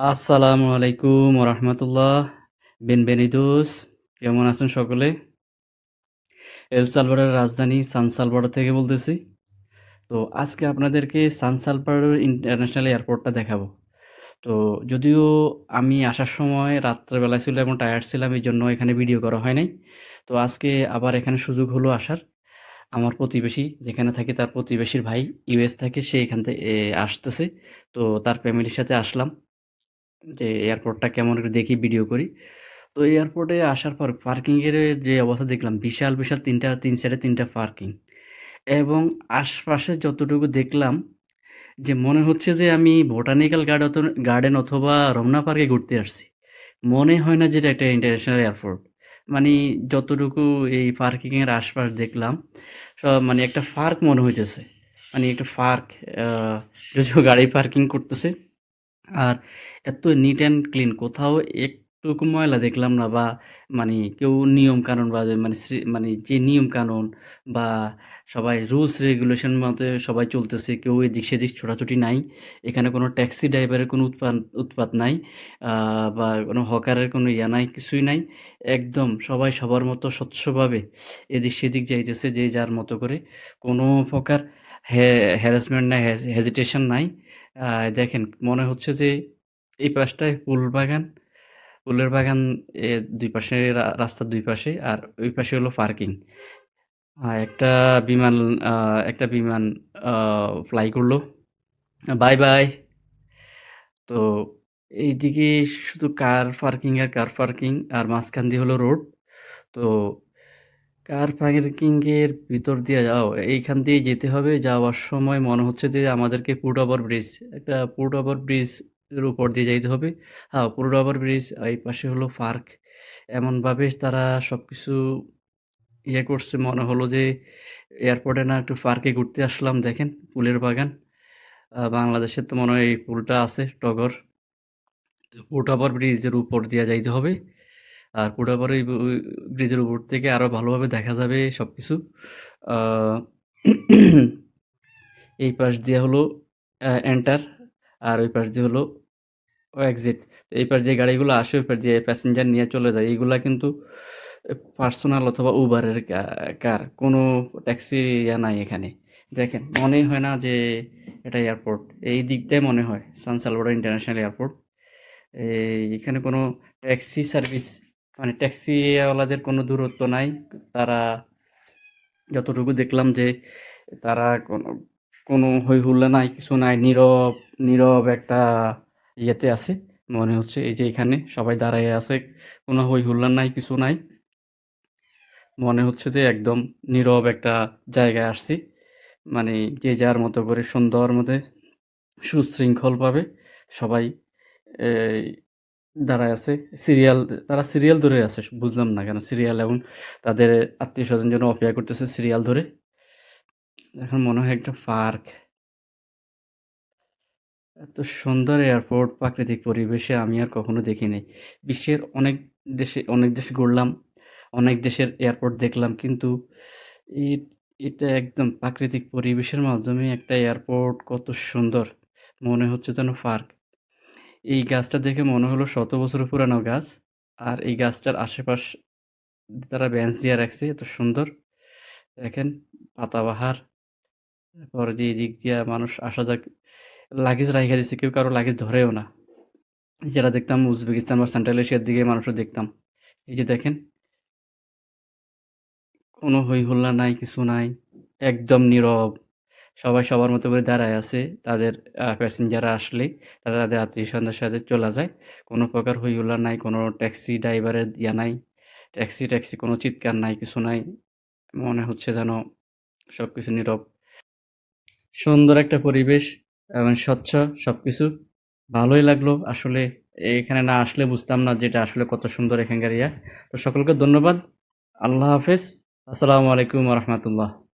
আসসালামু আলাইকুম রহমতুল্লাহ বেনবেনিদুস, কেমন আছেন সকলে? এল সালভাডোরের রাজধানী সান সালভাডোর থেকে বলতেছি। তো আজকে আপনাদেরকে সালভাডোর ইন্টারন্যাশনাল এয়ারপোর্টটা দেখাবো। তো যদিও আমি আসার সময় রাত্রেবেলা ছিল এবং টায়ার্ড ছিলাম, এই জন্য এখানে ভিডিও করা হয় নাই। তো আজকে আবার এখানে সুযোগ হলো আসার। আমার প্রতিবেশী যেখানে থাকে, তার প্রতিবেশীর ভাই ইউএস থাকে সে এখান থেকে আসতেছে। তো তার ফ্যামিলির সাথে আসলাম। যে এয়ারপোর্টটা কেমন একটু দেখি ভিডিও করি। তো এয়ারপোর্টে আসার পর পার্কিংয়ের যে অবস্থা দেখলাম, বিশাল বিশাল তিনটা, তিন সাইডে তিনটা পার্কিং এবং আশপাশে যতটুকু দেখলাম যে মনে হচ্ছে যে আমি বোটানিক্যাল গার্ডেন গার্ডেন অথবা রমনা পার্কে ঘুরতে আসছি। মনে হয় না যেটা একটা ইন্টারন্যাশনাল এয়ারপোর্ট মানে যতটুকু এই পার্কিংয়ের আশপাশ দেখলাম, সব মানে একটা পার্ক মনে হইতেছে। মানে একটা পার্ক যদিও গাড়ি পার্কিং করতেছে। আর এত নিট অ্যান্ড ক্লিন কোথাও একটুকু ময়লা দেখলাম না বা মানে কেউ নিয়ম কানুন বা মানে মানে যে নিয়ম কানুন বা, সবাই রুলস রেগুলেশন মতে সবাই চলতেছে, কেউ এদিক সেদিক ছোটাছুটি নাই, এখানে কোনো ট্যাক্সি ড্রাইভারের কোনো উৎপাত উৎপাত নাই বা কোনো হকারের কোনো ইয়া নাই, কিছুই নাই, একদম সবাই সবার মতো স্বচ্ছভাবে এদিক সেদিক যাইতেছে যে যার মতো করে, কোনো প্রকার হ্যারাসমেন্ট নাই হেজিটেশন নাই। দেখেন, মনে হচ্ছে যে এই পাশটায় ফুল বাগান, ফুলের বাগান দুই পাশে রাস্তার দুই পাশে আর ওই পাশে হলো পার্কিং একটা বিমান একটা বিমান ফ্লাই করল। Bye bye. তো এইদিকে শুধু কার পার্কিং আর কার পার্কিং আর মাঝখান দিয়ে হলো রোড তো কার পার্কিংয়ের ভিতর দিয়ে যাও? এইখান দিয়ে যেতে হবে। যাওয়ার সময় মনে হচ্ছে যে আমাদেরকে ফুট ওভার ব্রিজ একটা ফুট ওভার ব্রিজের উপর দিয়ে যাইতে হবে। হ্যাঁ ফুট ওভার ব্রিজ এই পাশে হলো পার্ক এমনভাবে তারা সব কিছু ইয়ে করছে। মনে হলো যে এয়ারপোর্টে না একটু পার্কে ঘুরতে আসলাম। দেখেন, ফুলের বাগান। বাংলাদেশের তো মনে হয় এই ফুলটা আছে, টগর। ফুট ওভার ব্রিজের উপর দিয়ে যাইতে হবে। আর পুরোপুরি ব্রিজের উপর থেকে আরও ভালোভাবে দেখা যাবে সব কিছু এই পাশ দিয়ে হলো এন্টার আর ওই পাশ দিয়ে হলো এক্সিট এই পাশ যে গাড়িগুলো আসে, ওই পাশ যে প্যাসেঞ্জার নিয়ে চলে যায়। এইগুলা কিন্তু পার্সোনাল অথবা উবারের কার কোনো ট্যাক্সি ইয়া নাই এখানে। দেখেন মনে হয় না যে এটা এয়ারপোর্ট এই দিকটাই মনে হয় সান ইন্টারন্যাশনাল এয়ারপোর্ট এখানে কোনো ট্যাক্সি সার্ভিস মানে ট্যাক্সিওয়ালাদের কোনো দূরত্ব নাই। তারা যতটুকু দেখলাম যে তারা কোনো কোনো হই হুল্লা নাই, কিছু নাই, নীরব নীরব একটা ইয়েতে আছে। মনে হচ্ছে এই যে এখানে সবাই দাঁড়ায় আছে, কোনো হই হুল্লা নাই, কিছু নাই। মনে হচ্ছে যে একদম নীরব একটা জায়গায় আসছি। মানে যে যার মতো করে সুন্দর মতো সুশৃঙ্খলভাবে সবাই দাঁড়ায় আছে। সিরিয়াল, তারা সিরিয়াল ধরে আছে, বুঝলাম না কেন। সিরিয়াল এবং তাদের আত্মীয় স্বজন যেন অপেক্ষা করতেছে সিরিয়াল ধরে। এখন মনে হয় একটা পার্ক। এত সুন্দর এয়ারপোর্ট, প্রাকৃতিক পরিবেশে আমি আর কখনো দেখি নাই বিশ্বের অনেক দেশে অনেক দেশে ঘুরলাম, অনেক দেশের এয়ারপোর্ট দেখলাম, কিন্তু এটা একদম প্রাকৃতিক পরিবেশের মাধ্যমে একটা এয়ারপোর্ট কত সুন্দর। মনে হচ্ছে যেন পার্ক। এই গাছটা দেখে মনে হলো শত বছর পুরানো গাছ। আর এই গাছটার আশেপাশ তারা বেঞ্চ দিয়ে রাখছে, এত সুন্দর। দেখেন, পাতাবাহার। তারপর যে দিক দিয়ে মানুষ আসা যাক লাগেজ রাখা দিচ্ছে কেউ কারও লাগেজ ধরেও না। যেটা দেখতাম, উজবেকিস্তান বা সেন্ট্রাল এশিয়ার দিকে মানুষও দেখতাম। এই যে দেখেন, কোনো হই নাই, কিছু নাই, একদম নীরব। সবাই সবার মতো করে দাঁড়ায় আছে। তাদের প্যাসেঞ্জাররা আসলে তারা তাদের আত্মীয় স্বজনদের সাথে চলে যায়। কোনো প্রকার হই হুল্লা নাই, কোনো ট্যাক্সি ড্রাইভারের ইয়া নাই, ট্যাক্সি ট্যাক্সি কোনো চিৎকার নাই, কিছু নাই। মনে হচ্ছে যেন সব কিছু নীরব। সুন্দর একটা পরিবেশ এবং স্বচ্ছ সব কিছু ভালোই লাগল আসলে এখানে না আসলে বুঝতাম না যেটা আসলে কত সুন্দর এখানকার ইয়া। তো সকলকে ধন্যবাদ। আল্লাহ হাফেজ। আসসালামু আলাইকুম রহমতুল্লাহ।